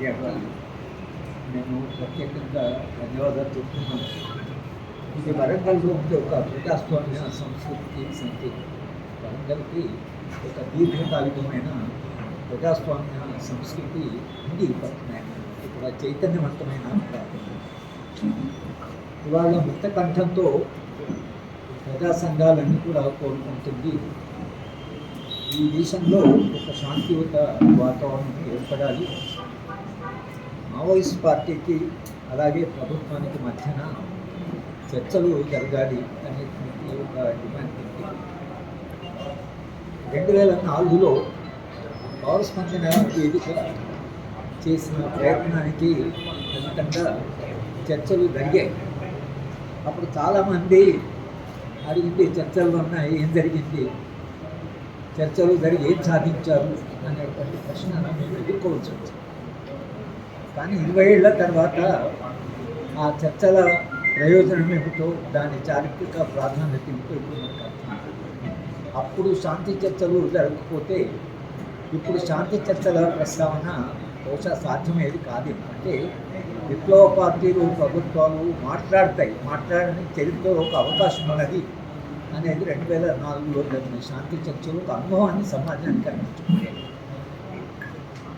Media ద్వారా నేను ప్రత్యేకంగా ధన్యవాదాలు చెప్తున్నాను ఇది వరంగల్లో ఉండే ఒక ప్రజాస్వామ్య సంస్కృతికి సంకేతం వరంగల్కి ఒక దీర్ఘకాలికమైన ప్రజాస్వామ్య సంస్కృతి ఉంది పట్టణాన్ని ఇక్కడ చైతన్యవంతమైన ప్రాంతం. ఇవాళ ముక్త కంఠంతో ప్రజా సంఘాలన్నీ కూడా కోరుకుంటుంది ఈ దేశంలో ఒక శాంతియుత వాతావరణం ఏర్పడాలి మావోయిస్ట్ పార్టీకి అలాగే ప్రభుత్వానికి మధ్యన చర్చలు జరగాలి అనేటువంటి ఒక డిమాండ్ ఉంది రెండు వేల నాలుగులో పౌర స్పందన వేదిక చేసిన ప్రయత్నానికి ఖచ్చితంగా చర్చలు జరిగాయి. అప్పుడు చాలామంది అడిగింది చర్చలు ఉన్నాయి ఏం జరిగింది? చర్చలు జరిగి ఏం సాధించారు? అనేటువంటి ప్రశ్న మేము ఎదుర్కోవచ్చు కానీ ఇరవై ఏళ్ళ తర్వాత ఆ చర్చల ప్రయోజనం ఏమిటో దాని చారిత్రక ప్రాధాన్యత ఏమిటో ఇప్పుడు మనకు అప్పుడు శాంతి చర్చలు జరగకపోతే ఇప్పుడు శాంతి చర్చల ప్రస్తావన బహుశా సాధ్యమేది కాదు. అంటే విప్లవ పార్టీలు ప్రభుత్వాలు మాట్లాడతాయి. మాట్లాడని చరిత్రలో ఒక అవకాశం ఉన్నది అనేది రెండు వేల నాలుగులో జరిగిన శాంతి చర్చలు ఒక అనుభవాన్ని సమాజానికి అందించుకున్నాయి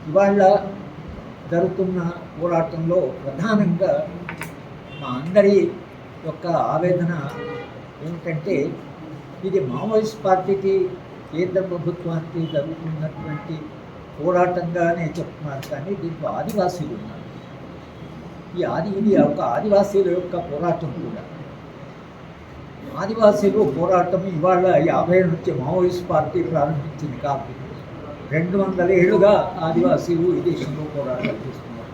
ఇవాళ జరుగుతున్న పోరాటంలో ప్రధానంగా మా అందరి యొక్క ఆవేదన ఏమిటంటే ఇది మావోయిస్ట్ పార్టీకి కేంద్ర ప్రభుత్వానికి జరుగుతున్నటువంటి పోరాటంగానే చెప్తున్నారు. కానీ దీంట్లో ఆదివాసీలు ఉన్నారు. ఈ ఆది ఇది ఒక ఆదివాసీల యొక్క పోరాటం కూడా. ఆదివాసీలు పోరాటం ఇవాళ యాభై నుంచి మావోయిస్ట్ పార్టీ ప్రారంభించింది కాబట్టి రెండు వందల ఏళ్ళుగా ఆదివాసీలు ఈ దేశంలో పోరాటాలు చేస్తున్నారు.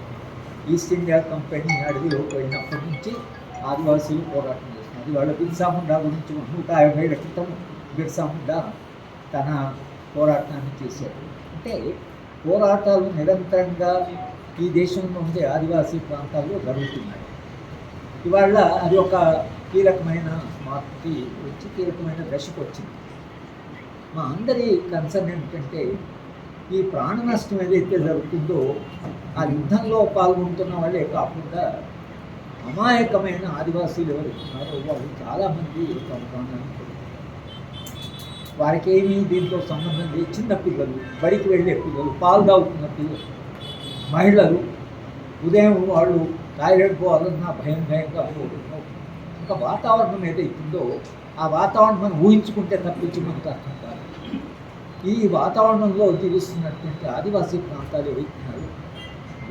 ఈస్ట్ ఇండియా కంపెనీ అడవిలో పోయినప్పటి నుంచి ఆదివాసీలు పోరాటం చేస్తున్నారు. ఇవాళ బిర్సా ముండా గురించి నూట యాభై ఏళ్ళ క్రితం బిర్సా ముండా తన పోరాటాన్ని చేశారు అంటే పోరాటాలు నిరంతరంగా ఈ దేశంలో ఉండే ఆదివాసీ ప్రాంతాల్లో జరుగుతున్నాయి. ఇవాళ అది ఒక కీలకమైన మార్పుకి వచ్చి కీలకమైన దశకు వచ్చింది. మా అందరి కన్సర్న్ ఏమిటంటే ఈ ప్రాణ నష్టం ఏదైతే జరుగుతుందో ఆ యుద్ధంలో పాల్గొంటున్న వాళ్ళే కాకుండా అమాయకమైన ఆదివాసీలు ఎవరు ఉన్నారో వాళ్ళు చాలామంది తమ ప్రాణాన్ని దీంతో సంబంధం లేదు. చిన్న పిల్లలు బడికి వెళ్ళే పిల్లలు పాలు తాగుతున్న పిల్లలు మహిళలు ఉదయం వాళ్ళు టాయిలెట్ పోవాలన్నా భయం భయంగా పోతున్నారు ఇంకా వాతావరణం ఏదైతుందో ఆ వాతావరణం మనం ఊహించుకుంటే తప్పించి మనకు అర్థం కాదు. ఈ వాతావరణంలో జీవిస్తున్నటువంటి ఆదివాసీ ప్రాంతాలు ఏవైతున్నాయో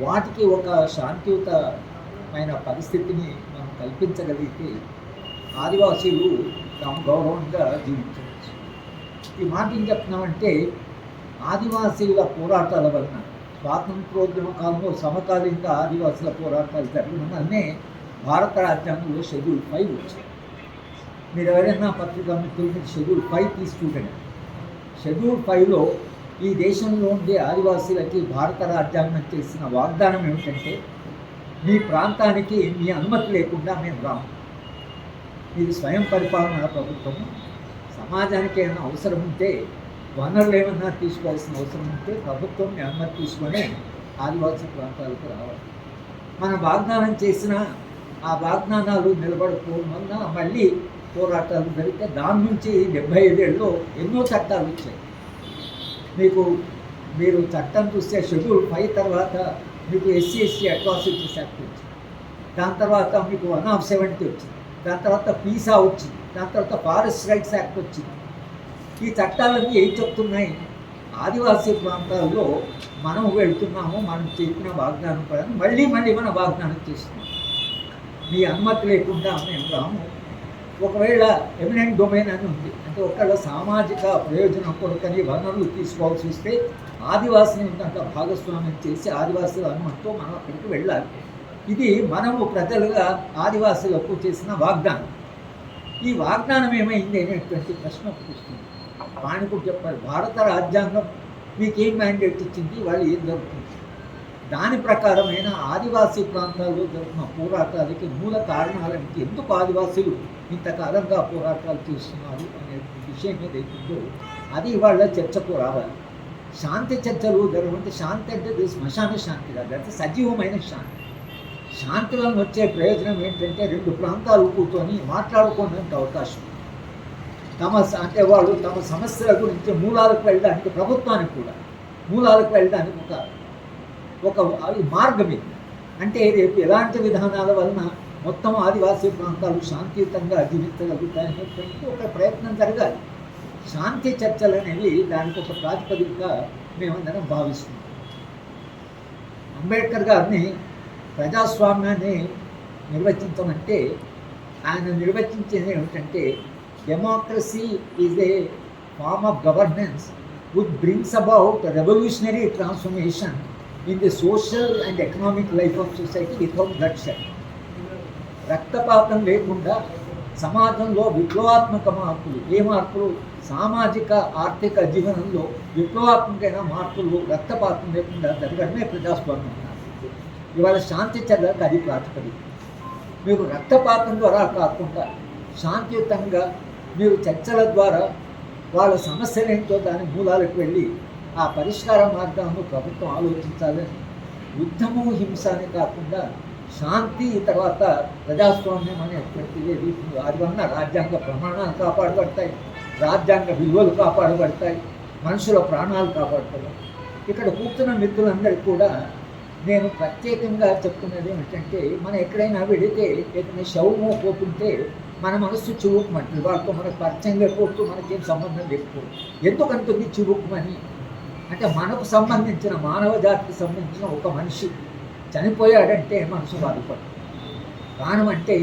వాటికి ఒక శాంతియుతమైన పరిస్థితిని మనం కల్పించగలిగితే ఆదివాసీలు తాము గౌరవంగా జీవించవచ్చు. ఈ మాట ఏం చెప్తున్నామంటే ఆదివాసీల పోరాటాల వలన స్వాతంత్రోద్యమ కాలంలో సమకాలీన ఆదివాసుల పోరాటాలు జరగడం వల్లనే భారత రాజ్యాంగంలో షెడ్యూల్ ఫైవ్ వచ్చింది. మీరు ఎవరైనా పత్రికా మిత్రులకి షెడ్యూల్ ఫైవ్ తీసుకుంటారు షెడ్యూల్ ఫైవ్లో ఈ దేశంలో ఉండే ఆదివాసీలకి భారత రాజ్యాంగం చేసిన వాగ్దానం ఏమిటంటే మీ ప్రాంతానికి మీ అనుమతి లేకుండా మేము రాము. ఇది స్వయం పరిపాలన ప్రభుత్వం సమాజానికి ఏమైనా అవసరం ఉంటే వనరులు ఏమన్నా తీసుకోవాల్సిన అవసరం ఉంటే ప్రభుత్వం మీ అనుమతి తీసుకొని ఆదివాసీ ప్రాంతాలకు రావాలి. మనం వాగ్దానం చేసిన ఆ వాగ్దానాలు నిలబడకపోవడం వలన మళ్ళీ పోరాటాలు జరిగితే దాని నుంచి డెబ్బై ఐదేళ్ళలో ఎన్నో చట్టాలు వచ్చాయి. మీకు మీరు చట్టం చూస్తే షెడ్యూల్ ఫైవ్ తర్వాత మీకు ఎస్సీ ఎస్సీ అట్రాసిటీస్ యాక్ట్ వచ్చింది. దాని తర్వాత మీకు వన్ ఆఫ్ సెవెంటీ వచ్చింది. దాని తర్వాత పీసా వచ్చింది. దాని తర్వాత ఫారెస్ట్ రైట్స్ యాక్ట్ వచ్చింది. ఈ చట్టాలన్నీ ఏం చెప్తున్నాయి? ఆదివాసీ ప్రాంతాల్లో మనం వెళ్తున్నాము మనం చెప్పిన వాగ్దానం ప్రకారం మళ్ళీ మళ్ళీ మన వాగ్దానం చేస్తున్నాం. మీ అనుమతి లేకుండా మేము రాము. ఒకవేళ ఎమినెంట్ డొమైన్ అని ఉంది అంటే ఒకవేళ సామాజిక ప్రయోజనం కొరకని వనరులు తీసుకోవాల్సి వస్తే ఆదివాసీని దాంట్లో భాగస్వామ్యం చేసి ఆదివాసుల అనుమతితో మనం అక్కడికి వెళ్ళాలి. ఇది మనము ప్రజలుగా ఆదివాసులకు చేసిన వాగ్దానం. ఈ వాగ్దానం ఏమైంది అనేటువంటి ప్రశ్న వస్తుంది. పాణికుడు చెప్పారు భారత రాజ్యాంగం మీకేం మ్యాండేట్ ఇచ్చింది? వాళ్ళు ఏం జరుగుతుంది? దాని ప్రకారమైన ఆదివాసీ ప్రాంతాల్లో జరిగిన పోరాటాలకి మూల కారణాలకి ఎందుకు ఆదివాసీలు ఇంతకాలంగా పోరాటాలు చేస్తున్నారు అనే విషయం ఏదైతుందో అది వాళ్ళ చర్చకు రావాలి. శాంతి చర్చలు జరుగుతుంటే శాంతి అంటే శ్మశాన శాంతి కాదు అంటే సజీవమైన శాంతి. శాంతి వలన వచ్చే ప్రయోజనం ఏంటంటే రెండు ప్రాంతాలు కూర్చొని మాట్లాడుకోవడానికి అవకాశం. తమ అంటే వాళ్ళు తమ సమస్యల గురించి మూలాలకు వెళ్ళడానికి ప్రభుత్వానికి కూడా మూలాలకు వెళ్ళడానికి ఒక ఒక మార్గమే. మార్గం ఇది అంటే రేపు ఎలాంటి విధానాల వలన మొత్తం ఆదివాసీ ప్రాంతాలు శాంతియుతంగా జీవించగలుగుతాయనేటువంటి ఒక ప్రయత్నం జరగాలి. శాంతి చర్చలు అనేవి దానికి ఒక ప్రాతిపదికగా మేమందరం భావిస్తున్నాం. అంబేద్కర్ గారిని ప్రజాస్వామ్యాన్ని నిర్వచించమంటే ఆయన నిర్వచించేది ఏమిటంటే democracy is a form of governance which brings about revolutionary transformation in the social and economic life of society without bloodshed రక్తపాతం లేకుండా సమాజంలో విప్లవాత్మక మార్పులు ఏ మార్పులు? సామాజిక ఆర్థిక జీవనంలో విప్లవాత్మకమైన మార్పులు రక్తపాతం లేకుండా జరగడమే ప్రజాస్వామ్యం ఇవాళ శాంతి చర్యలకు అది ప్రాతిపదిక. మీరు రక్తపాతం ద్వారా కాకుండా శాంతియుతంగా మీరు చర్చల ద్వారా వాళ్ళ సమస్యలు ఏంటో దాని మూలాలకు వెళ్ళి ఆ పరిష్కార మార్గాలను ప్రభుత్వం ఆలోచించాలని యుద్ధము హింస అని కాకుండా శాంతి తర్వాత ప్రజాస్వామ్యం అనేటువంటిది అది వలన రాజ్యాంగ ప్రమాణాలు కాపాడబడతాయి. రాజ్యాంగ విలువలు కాపాడబడతాయి. మనుషుల ప్రాణాలు కాపాడతాయి. ఇక్కడ కూర్చున్న మిత్రులందరికీ కూడా నేను ప్రత్యేకంగా చెప్తున్నది ఏమిటంటే మనం ఎక్కడైనా వెడితే ఏదైనా శవమో పోతుంటే మన మనస్సు చివుకుమంటుంది వాళ్ళతో మనకు పరిచయం లేకపోతూ మనకేం సంబంధం లేకపోతే ఎందుకంటుంది చివుకుమని అంటే మనకు సంబంధించిన మానవ జాతికి సంబంధించిన ఒక మనిషి చనిపోయాడంటే మనసు బాధపడుతుంది. ప్రాణం అంటే